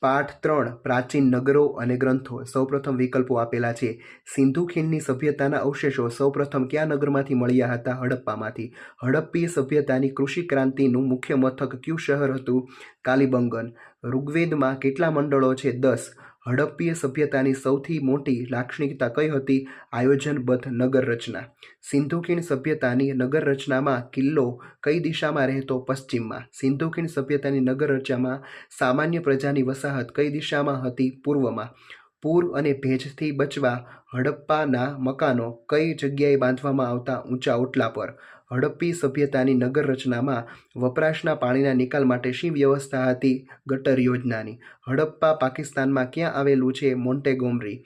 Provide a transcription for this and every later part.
પાઠ ત્રણ પ્રાચીન નગરો અને ગ્રંથો. સૌપ્રથમ વિકલ્પો આપેલા છે. સિંધુ ખીણની સભ્યતાના અવશેષો સૌપ્રથમ કયા નગરમાંથી મળ્યા હતા? હડપ્પામાંથી. હડપ્પી સભ્યતાની કૃષિ ક્રાંતિનું મુખ્ય મથક ક્યુ શહેર હતું? કાલીબંગન. ઋગ્વેદમાં કેટલા મંડળો છે? દસ. હડપ્પીય સભ્યતાની સૌથી મોટી લાક્ષણિકતા કઈ હતી? આયોજનબદ્ધ નગર રચના સિંધુ સભ્યતાની નગર રચનામાં કિલ્લો કઈ દિશામાં રહેતો? પશ્ચિમમાં. સિંધુ ખીણ સભ્યતાની નગર રચનામાં સામાન્ય પ્રજાની વસાહત કઈ દિશામાં હતી? પૂર્વમાં. પૂર અને ભેજથી બચવા હડપ્પાના મકાનો કઈ જગ્યાએ બાંધવામાં આવતા? ઊંચા ઓટલા પર. હડપ્પી સભ્યતાની નગર રચનામાં વપરાશના પાણીના નિકાલ માટે શી વ્યવસ્થા હતી? ગટર યોજનાની. હડપ્પા પાકિસ્તાનમાં ક્યાં આવેલું છે મોન્ટેગોમરી?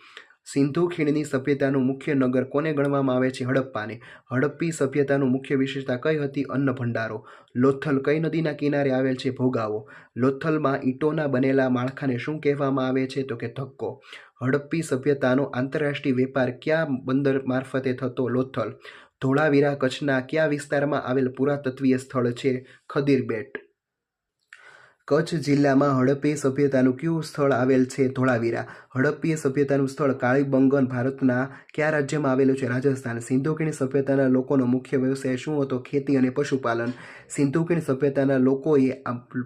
સિંધુ ખીણની સભ્યતાનું મુખ્ય નગર કોને ગણવામાં આવે છે હડપ્પાને? હડપ્પી સભ્યતાનું મુખ્ય વિશેષતા કઈ હતી? અન્ન ભંડારો. લોથલ કઈ નદીના કિનારે આવેલ છે? ભોગાવો. લોથલમાં ઈંટોના બનેલા માળખાને શું કહેવામાં આવે છે? તો કે ધક્કો. હડપ્પી સભ્યતાનો આંતરરાષ્ટ્રીય વેપાર ક્યાં બંદર મારફતે થતો? લોથલ. ધોળાવીરા કચ્છના કયા વિસ્તારમાં આવેલ પુરાતત્વીય સ્થળ છે? ખદીર બેટ કચ્છ જિલ્લામાં હડપ્પી સભ્યતાનું કયું સ્થળ આવેલ છે? ધોળાવીરા. હડપ્પીય સભ્યતાનું સ્થળ કાળીબંગન ભારતના કયા રાજ્યમાં આવેલું છે? રાજસ્થાન. સિંધુકીણી સભ્યતાના લોકોનો મુખ્ય વ્યવસાય શું હતો? ખેતી અને પશુપાલન. સિંધુકીણી સભ્યતાના લોકોએ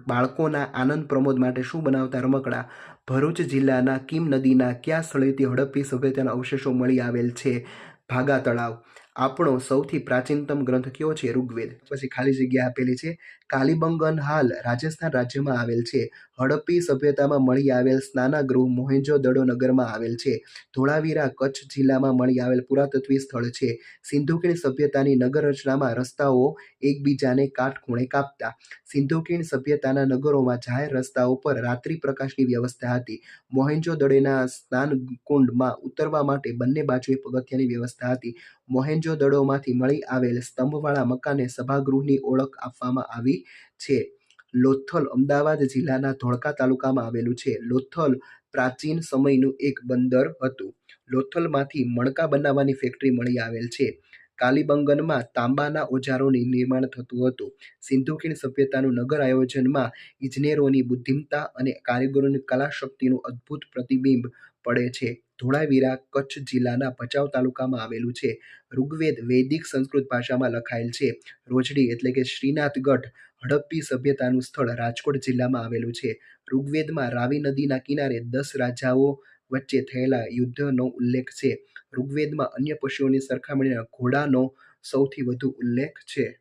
બાળકોના આનંદ પ્રમોદ માટે શું બનાવતા રમકડા? ભરૂચ જિલ્લાના કિમ નદીના કયા સ્થળેથી હડપ્પી સભ્યતાના અવશેષો મળી આવેલ છે? ભાગા તળાવ આપણો સૌથી પ્રાચીનતમ ગ્રંથ કયો છે? ઋગ્વેદ. પછી ખાલી જગ્યા આપેલી છે. કાલીબંગન હાલ રાજસ્થાન રાજ્યમાં આવેલ છે. હડપ્પી સભ્યતામાં મળી આવેલ સ્નાનાગૃહ મોહેન્જો દડો નગરમાં આવેલ છે. ધોળાવીરા કચ્છ જિલ્લામાં મળી આવેલ પુરાતત્વીય સ્થળ છે. સિંધુકીણ સભ્યતાની નગર રચનામાં રસ્તાઓ એકબીજાને કાટખૂણે કાપતા. સિંધુકીણ સભ્યતાના નગરોમાં જાહેર રસ્તાઓ પર રાત્રિ પ્રકાશની વ્યવસ્થા હતી. મોહેન્જો દડેના સ્નાન કુંડમાં ઉતરવા માટે બંને બાજુએ પગથિયાની વ્યવસ્થા હતી. મોહેંજો દડોમાંથી મળી આવેલ સ્તંભવાળા મકાને સભાગૃહની ઓળખ આપવામાં આવી છે. લોથલ અમદાવાદ જિલ્લાના ધોળકા તાલુકામાં આવેલું છે. લોથલ પ્રાચીન સમયનું એક બંદર હતું. લોથલમાંથી મણકા બનાવવાની ફેક્ટરી મળી આવેલ છે. કાલીબંગનમાં તાંબાના ઓજારોનું નિર્માણ થતું હતું. સિંધુ ખીણ સભ્યતાનું નગર આયોજનમાં ઇજનેરોની બુદ્ધિમતા અને કારીગરોની કલા શક્તિનું અદ્ભુત પ્રતિબિંબ પડે છે. ધોળાવીરા કચ્છ જિલ્લાના ભચાઉ તાલુકામાં આવેલું છે. ઋગ્વેદ વૈદિક સંસ્કૃત ભાષામાં લખાયેલ છે. રોજડી એટલે કે શ્રીનાથગઢ, હડપ્પી સભ્યતાનું સ્થળ રાજકોટ જિલ્લામાં આવેલું છે. ઋગ્વેદમાં રાવી નદીના કિનારે દસ રાજાઓ વચ્ચે થયેલા યુદ્ધનો ઉલ્લેખ છે. ઋગ્વેદમાં અન્ય પશુઓની સરખામણીના ઘોડાનો સૌથી વધુ ઉલ્લેખ છે.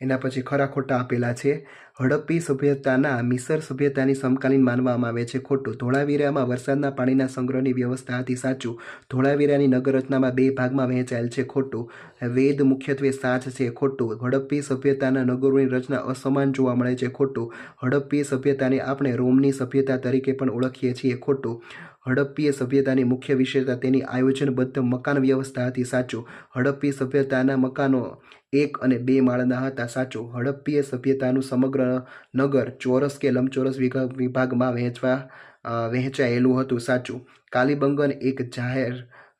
એના પછી ખરા ખોટા આપેલા છે. હડપ્પી સભ્યતાના, મિસર સભ્યતાની સમકાલીન માનવામાં આવે છે. ખોટું. ધોળાવીરામાં વરસાદના પાણીના સંગ્રહની વ્યવસ્થા હતી સાચું. ધોળાવીરાની નગર રચનામાં બે ભાગમાં વહેંચાયેલ છે. ખોટું. વેદ મુખ્યત્વે સાચ છે. ખોટું. હડપ્પી સભ્યતાના નગરોની રચના અસમાન જોવા મળે છે. ખોટું. હડપ્પી સભ્યતાને આપણે રોમની સભ્યતા તરીકે પણ ઓળખીએ છીએ. ખોટું. હડપ્પીય સભ્યતાની મુખ્ય વિશેષતા તેની આયોજનબદ્ધ મકાન વ્યવસ્થા હતી, સાચું. હડપ્પી સભ્યતાના મકાનો એક અને બે માળના હતા, સાચું. હડપ્પીય સભ્યતાનું સમગ્ર નગર ચોરસ કે લંબચોરસ વિભાગ વિભાગમાં વહેંચવા વહેંચાયેલું હતું, સાચું. કાલીબંગન એક જાહેર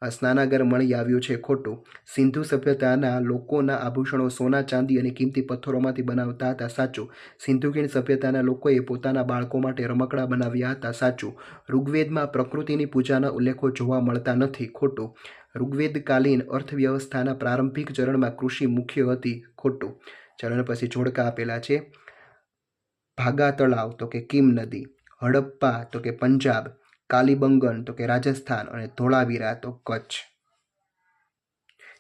સ્નાનાગાર મળી આવ્યું છે ખોટું. સિંધુ સભ્યતાના લોકોના આભૂષણો સોના, ચાંદી અને કિંમતી પથ્થરોમાંથી બનાવતા હતા, સાચું. સિંધુ ખીણ સભ્યતાના લોકોએ પોતાના બાળકો માટે રમકડા બનાવ્યા હતા, સાચું. ઋગ્વેદમાં પ્રકૃતિની પૂજાના ઉલ્લેખો જોવા મળતા નથી, ખોટું. ઋગ્વેદકાલીન અર્થવ્યવસ્થાના પ્રારંભિક ચરણમાં કૃષિ મુખ્ય હતી, ખોટું. ચરણ પછી જોડકા આપેલા છે. ભાગા તળાવ, તો કે કિમ નદી. હડપ્પા, તો કે પંજાબ. કાલીબંગન, તો કે રાજસ્થાન, અને ધોળાવીરા, તો કચ્છ.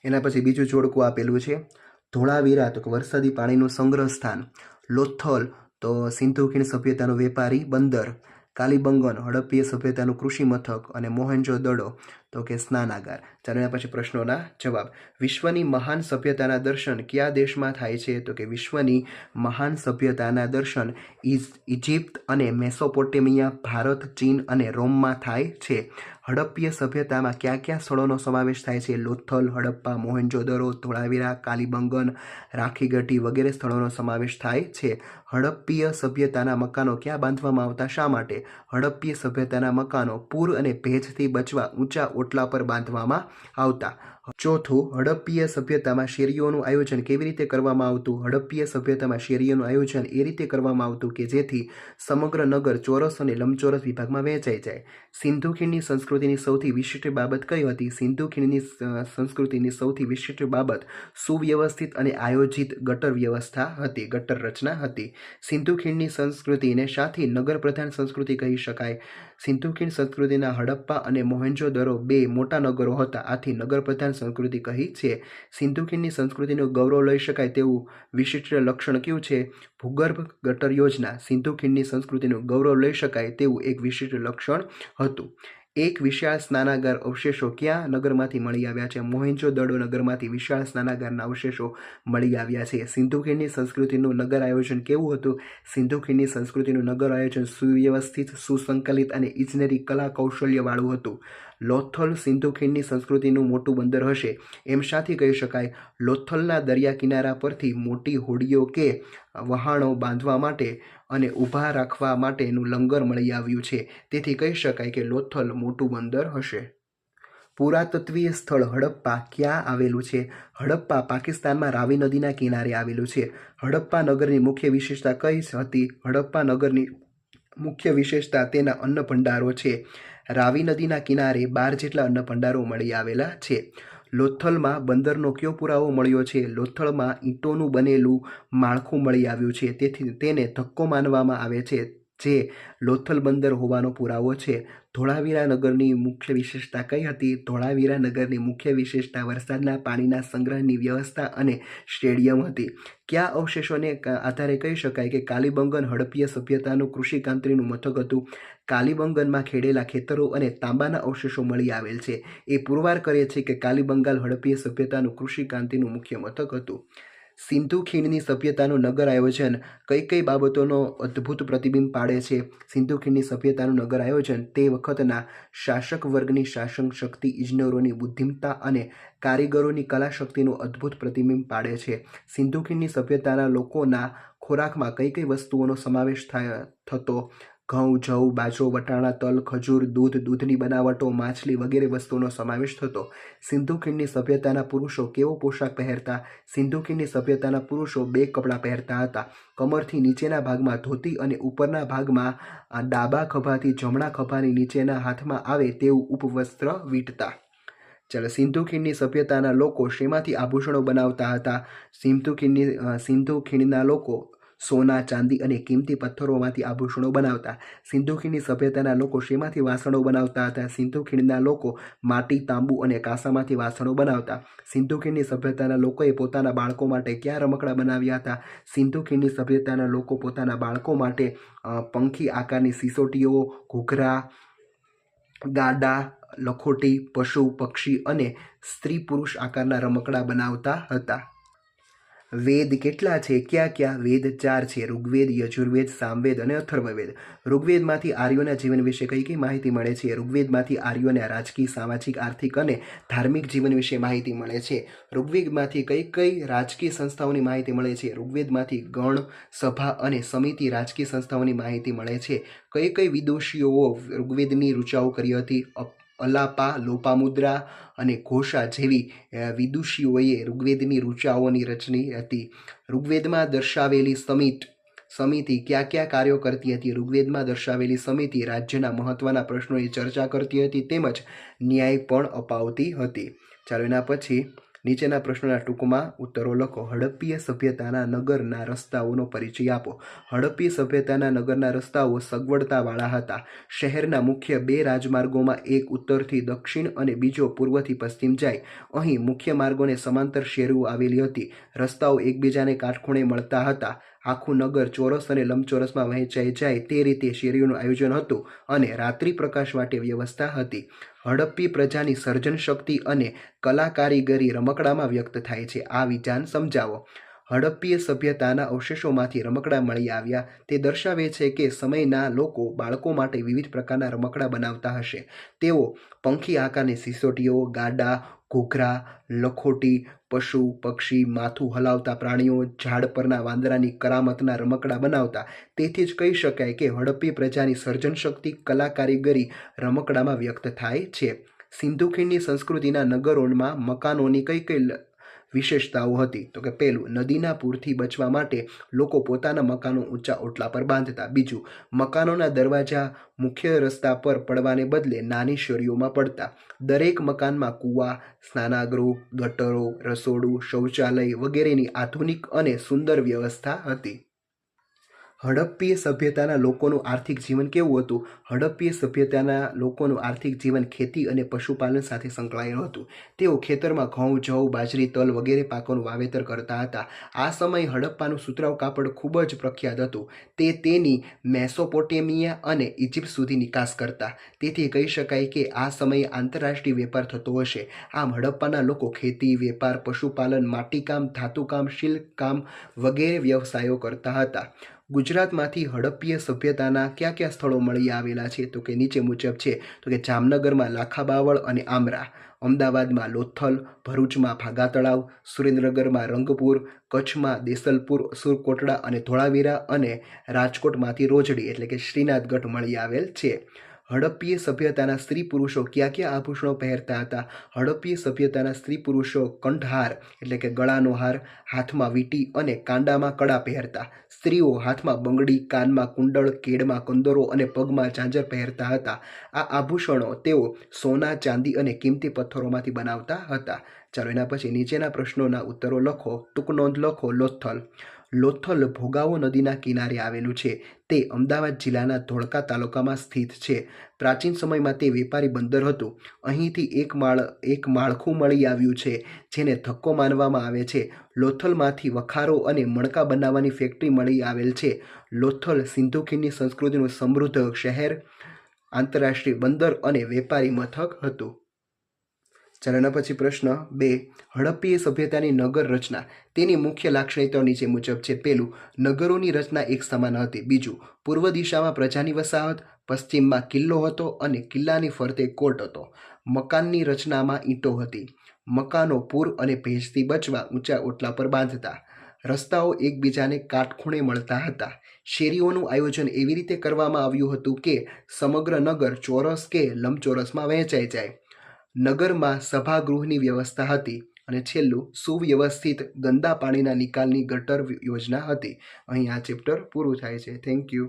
એના પછી બીજું જોડકું આપેલું છે. ધોળાવીરા, તો કે વરસાદી પાણીનું સંગ્રહ સ્થાન. લોથલ, તો સિંધુ ખીણ સભ્યતાનો વેપારી, બંદર. કાલીબંગન, હડપ્પીય સભ્યતાનું કૃષિ મથક અને મોહેન્જો દડો, તો કે સ્નાનાગાર. ચાલો એના પછી પ્રશ્નોના જવાબ. વિશ્વની મહાન સભ્યતાના દર્શન કયા દેશમાં થાય છે? તો કે વિશ્વની મહાન સભ્યતાના દર્શન ઇઝ ઇજિપ્ત અને મેસોપોટેમિયા, ભારત, ચીન અને રોમમાં થાય છે. હડપ્પીય સભ્યતામાં કયા કયા સ્થળોનો સમાવેશ થાય છે? લોથલ, હડપ્પા મોહેંજોદરો ધોળાવીરા, કાલીબંગન, રાખીગઢી વગેરે સ્થળોનો સમાવેશ થાય છે. હડપ્પીય સભ્યતાના મકાનો ક્યાં બાંધવામાં આવતા? શા માટે? હડપ્પીય સભ્યતાના મકાનો પૂર અને ભેજથી બચવા ઊંચા ઓટલા પર બાંધવામાં આવતા. ચોથું, હડપ્પીય સભ્યતામાં શેરીઓનું આયોજન કેવી રીતે કરવામાં આવતું? હડપ્પીય સભ્યતામાં શેરીઓનું આયોજન એ રીતે કરવામાં આવતું કે જેથી સમગ્ર નગર ચોરસ અને લંબચોરસ વિભાગમાં વહેંચાઈ જાય. સિંધુ ખીણની સંસ્કૃતિની સૌથી વિશિષ્ટ બાબત કઈ હતી? સિંધુ ખીણની સંસ્કૃતિની સૌથી વિશિષ્ટ બાબત સુવ્યવસ્થિત અને આયોજિત ગટર વ્યવસ્થા હતી, ગટર રચના હતી. સિંધુ ખીણની સંસ્કૃતિને સાથી નગર પ્રધાન સંસ્કૃતિ કહી શકાય. સિંધુ ખીણ સંસ્કૃતિના હડપ્પા અને મોહેન્જો દરો બે મોટા નગરો હતા. આથી નગરપ્રધાન સંસ્કૃતિ કહી છે સિંધુ ખીણની સંસ્કૃતિનું ગૌરવ લઈ શકાય તેવું વિશિષ્ટ લક્ષણ કયું છે? ભૂગર્ભ ગટર યોજના. સિંધુ ખીણની સંસ્કૃતિનું ગૌરવ લઈ શકાય તેવું એક વિશિષ્ટ લક્ષણ હતું. એક વિશાળ સ્નાનાગાર અવશેષો ક્યાં નગરમાંથી મળી આવ્યા છે? મોહેન્જો દડો નગરમાંથી વિશાળ સ્નાનાગારના અવશેષો મળી આવ્યા છે. સિંધુ ખીણની સંસ્કૃતિનું નગર આયોજન કેવું હતું? સિંધુ ખીણની સંસ્કૃતિનું નગર આયોજન સુવ્યવસ્થિત, સુસંકલિત અને ઇજનેરી કલા કૌશલ્યવાળું હતું. લોથલ સિંધુ ખીણની સંસ્કૃતિનું મોટું બંદર હશે. એમ શાથી કહી શકાય, લોથલના દરિયા કિનારા પરથી મોટી હોડીઓ કે વહાણો બાંધવા માટે અને ઊભા રાખવા માટેનું લંગર મળી આવ્યું છે. તેથી કહી શકાય કે લોથલ મોટું બંદર હશે. પુરાતત્વીય સ્થળ હડપ્પા ક્યાં આવેલું છે? હડપ્પા પાકિસ્તાનમાં રાવી નદીના કિનારે આવેલું છે. હડપ્પા નગરની મુખ્ય વિશેષતા કઈ હતી? હડપ્પા નગરની મુખ્ય વિશેષતા તેના અન્ન ભંડારો છે. રાવી નદીના કિનારે બાર જેટલા અન્ન ભંડારો મળી આવેલા છે. લોથલમાં બંદરનો કયો પુરાવો મળ્યો છે? લોથલમાં ઈંટોનું બનેલું માળખું મળી આવ્યું છે. તેથી તેને ધક્કો માનવામાં આવે છે. જે લોથલ બંદર હોવાનો પુરાવો છે. ધોળાવીરા નગરની મુખ્ય વિશેષતા કઈ હતી? ધોળાવીરા નગરની મુખ્ય વિશેષતા વરસાદના પાણીના સંગ્રહની વ્યવસ્થા અને સ્ટેડિયમ હતી. કયા અવશેષોને આધારે કહી શકાય કે કાલીબંગન હડપ્પીય સભ્યતાનું કૃષિકાંત્રીનું મથક હતું? કાલીબંગનમાં ખેડેલા ખેતરો અને તાંબાના અવશેષો મળી આવેલ છે. એ પુરવાર કરે છે કે કાલીબંગાલ હડપ્પીય સભ્યતાનું કૃષિકાંતિનું મુખ્ય મથક હતું. સિંધુ ખીણની સભ્યતાનું નગર આયોજન કઈ કઈ બાબતોનો અદ્ભુત પ્રતિબિંબ પાડે છે? સિંધુ ખીણની સભ્યતાનું નગર આયોજન તે વખતના શાસક વર્ગની શાસન શક્તિ ઇજનેરોની બુદ્ધિમતા અને કારીગરોની કલા શક્તિનું અદ્ભુત પ્રતિબિંબ પાડે છે. સિંધુ ખીણની સભ્યતાના લોકોના ખોરાકમાં કઈ કઈ વસ્તુઓનો સમાવેશ થતો ઘઉં, જવ, બાજરો, વટાણા, તલ, ખજૂર, દૂધ, દૂધની બનાવટો, માછલી વગેરે વસ્તુઓનો સમાવેશ થતો. સિંધુ ખીણની સભ્યતાના પુરુષો કેવો પોશાક પહેરતા? સિંધુ ખીણની સભ્યતાના પુરુષો બે કપડાં પહેરતા હતા. કમરથી નીચેના ભાગમાં ધોતી અને ઉપરના ભાગમાં ડાબા ખભાથી જમણા ખભાની નીચેના હાથમાં આવે તેવું ઉપવસ્ત્ર વીંટતા. ચાલો, સિંધુ ખીણની સભ્યતાના લોકો શેમાંથી આભૂષણો બનાવતા હતા? સિંધુ ખીણની સિંધુ ખીણના લોકો સોના, ચાંદી અને કિંમતી પથ્થરોમાંથી આભૂષણો બનાવતા. સિંધુ ખીણની સભ્યતાના લોકો શેમાંથી વાસણો બનાવતા હતા? સિંધુ ખીણના લોકો માટી, તાંબુ અને કાંસામાંથી વાસણો બનાવતા. સિંધુ ખીણની સભ્યતાના લોકોએ પોતાના બાળકો માટે ક્યાં રમકડા બનાવ્યા હતા? સિંધુ ખીણની સભ્યતાના લોકો પોતાના બાળકો માટે પંખી આકારની સિસોટીઓ, ઘૂઘરા, ગાડા, લખોટી, પશુ, પક્ષી અને સ્ત્રી પુરુષ આકારના રમકડા બનાવતા હતા. વેદ કેટલા છે? ક્યાં ક્યાં? વેદ ચાર છે. ઋગ્વેદ, યજુર્વેદ, સામવેદ અને અથર્વવેદ. ઋગ્વેદમાંથી આર્યોના જીવન વિશે કઈ કઈ માહિતી મળે છે? ઋગ્વેદમાંથી આર્યોના રાજકીય, સામાજિક, આર્થિક અને ધાર્મિક જીવન વિશે માહિતી મળે છે. ઋગ્વેદમાંથી કઈ કઈ રાજકીય સંસ્થાઓની માહિતી મળે છે? ઋગ્વેદમાંથી ગણ, સભા અને સમિતિ રાજકીય સંસ્થાઓની માહિતી મળે છે. કઈ કઈ વિદુષીઓ ઋગ્વેદની રૂચાઓ કરી હતી? અલાપા, લોપામુદ્રા અને ઘોષા જેવી વિદુષીઓએ ઋગ્વેદની રૂચાઓની રચની હતી. ઋગ્વેદમાં દર્શાવેલી સમિત સમિતિ કયા કયા કાર્યો કરતી હતી? ઋગ્વેદમાં દર્શાવેલી સમિતિ રાજ્યના મહત્વના પ્રશ્નોની ચર્ચા કરતી હતી, તેમજ ન્યાય પણ અપાવતી હતી. ચાલો એના પછી નીચેના પ્રશ્નોના ટૂંકમાં ઉત્તરો લખો. હડપ્પીય સભ્યતાના નગરના રસ્તાઓનો પરિચય આપો. હડપ્પી સભ્યતાના નગરના રસ્તાઓ સગવડતાવાળા હતા. શહેરના મુખ્ય બે રાજમાર્ગોમાં એક ઉત્તરથી દક્ષિણ અને બીજો પૂર્વથી પશ્ચિમ જાય. અહીં મુખ્ય માર્ગોને સમાંતર શેરવું આવેલી હતી. રસ્તાઓ એકબીજાને કાટખૂણે મળતા હતા. આખું નગર ચોરસ અને લંબચોરસમાં વહેંચાઈ જાય તે રીતે શેરીઓનું આયોજન હતું અને રાત્રિ પ્રકાશ માટે વ્યવસ્થા હતી. હડપ્પી પ્રજાની સર્જન શક્તિ અને કલા કારીગરી રમકડામાં વ્યક્ત થાય છે. આ વિધાન સમજાવો. હડપ્પીય સભ્યતાના અવશેષોમાંથી રમકડા મળી આવ્યા. તે દર્શાવે છે કે સમયના લોકો બાળકો માટે વિવિધ પ્રકારના રમકડા બનાવતા હશે. તેઓ પંખી આકારની સિસોટીઓ, ગાડા ઘૂઘરા લખોટી, પશુ, પક્ષી, માથું હલાવતા પ્રાણીઓ, ઝાડ પરના વાંદરાની કરામતના રમકડા બનાવતા, તેથી જ કહી શકાય કે હડપ્પી પ્રજાની સર્જન શક્તિ કલા કારીગરી રમકડામાં વ્યક્ત થાય છે. સિંધુ ખીણની સંસ્કૃતિના નગરોમાં મકાનોની કઈ કઈ વિશેષતાઓ હતી. તો કે પહેલું, નદીના પૂરથી બચવા માટે લોકો પોતાના મકાનો ઊંચા ઓટલા પર બાંધતા. બીજું, મકાનોના દરવાજા મુખ્ય રસ્તા પર પડવાને બદલે નાની શેરીઓમાં પડતા. દરેક મકાનમાં કૂવા, સ્નાનાગૃહ, ગટરો, રસોડું, શૌચાલય વગેરેની આધુનિક અને સુંદર વ્યવસ્થા હતી. હડપ્પીય સભ્યતાના લોકોનું આર્થિક જીવન કેવું હતું? હડપ્પીય સભ્યતાના લોકોનું આર્થિક જીવન ખેતી અને પશુપાલન સાથે સંકળાયેલું હતું. તેઓ ખેતરમાં ઘઉં, જવ, બાજરી, તલ વગેરે પાકોનું વાવેતર કરતા હતા. આ સમયે હડપ્પાનું સુતરાઉ કાપડ ખૂબ જ પ્રખ્યાત હતું. તે તેની મેસોપોટેમિયા અને ઇજિપ્ત સુધી નિકાસ કરતા. તેથી કહી શકાય કે આ સમયે આંતરરાષ્ટ્રીય વેપાર થતો હશે. આમ, હડપ્પાના લોકો ખેતી, વેપાર, પશુપાલન, માટીકામ, ધાતુકામ, શિલ્પકામ વગેરે વ્યવસાયો કરતા હતા. ગુજરાતમાંથી હડપ્પીય સભ્યતાના કયા કયા સ્થળો મળી આવેલા છે તો કે નીચે મુજબ છે તો કે જામનગરમાં લાખા બાવળ અને આમરા, અમદાવાદમાં લોથલ, ભરૂચમાં ભાગા તળાવ સુરેન્દ્રનગરમાં રંગપુર, કચ્છમાં દેસલપુર સુરકોટડા અને ધોળાવીરા અને રાજકોટમાંથી રોજડી એટલે કે શ્રીનાથગઢ મળી આવેલ છે. હડપ્પીય સભ્યતાના સ્ત્રી પુરુષો કયા કયા આભૂષણો પહેરતા હતા? હડપ્પીય સભ્યતાના સ્ત્રી પુરુષો કંઠહાર એટલે કે ગળાનો હાર, હાથમાં વીંટી અને કાંડામાં કડા પહેરતા. સ્ત્રીઓ હાથમાં બંગડી, કાનમાં કુંડળ, કેડમાં કંદોરો અને પગમાં ઝાંઝર પહેરતા હતા. આ આભૂષણો તેઓ સોના, ચાંદી અને કિંમતી પથ્થરોમાંથી બનાવતા હતા. ચાલો એના પછી નીચેના પ્રશ્નોના ઉત્તરો લખો. ટૂંક નોંધ લખો, લોથલ. લોથલ ભોગાવો નદીના કિનારે આવેલું છે. તે અમદાવાદ જિલ્લાના ધોળકા તાલુકામાં સ્થિત છે. પ્રાચીન સમયમાં તે વેપારી બંદર હતું. અહીંથી એક માળ, એક માળખું મળી આવ્યું છે, જેને ધક્કો માનવામાં આવે છે. લોથલમાંથી વખારો અને મણકા બનાવવાની ફેક્ટરી મળી આવેલ છે. લોથલ સિંધુ ખીણની સંસ્કૃતિનું સમૃદ્ધ શહેર, આંતરરાષ્ટ્રીય બંદર અને વેપારી મથક હતું. ચાલો પછી પ્રશ્ન બે. હડપ્પીય સભ્યતાની નગર રચના. તેની મુખ્ય લાક્ષણિકતાઓ નીચે મુજબ છે. પહેલું, નગરોની રચના એક સમાન હતી. બીજું, પૂર્વ દિશામાં પ્રજાની વસાહત, પશ્ચિમમાં કિલ્લો હતો અને કિલ્લાની ફરતે કોટ હતો. મકાનની રચનામાં ઈંટો હતી. મકાનો પૂર અને ભેજથી બચવા ઊંચા ઓટલા પર બાંધતા. રસ્તાઓ એકબીજાને કાટખૂણે મળતા હતા. શેરીઓનું આયોજન એવી રીતે કરવામાં આવ્યું હતું કે સમગ્ર નગર ચોરસ કે લંબચોરસમાં વહેંચાઈ જાય. નગરમાં સભાગૃહની વ્યવસ્થા હતી અને છેલ્લું સુવ્યવસ્થિત ગંદા પાણીના નિકાલની ગટર યોજના હતી. અહીં આ ચેપ્ટર પૂરું થાય છે. Thank you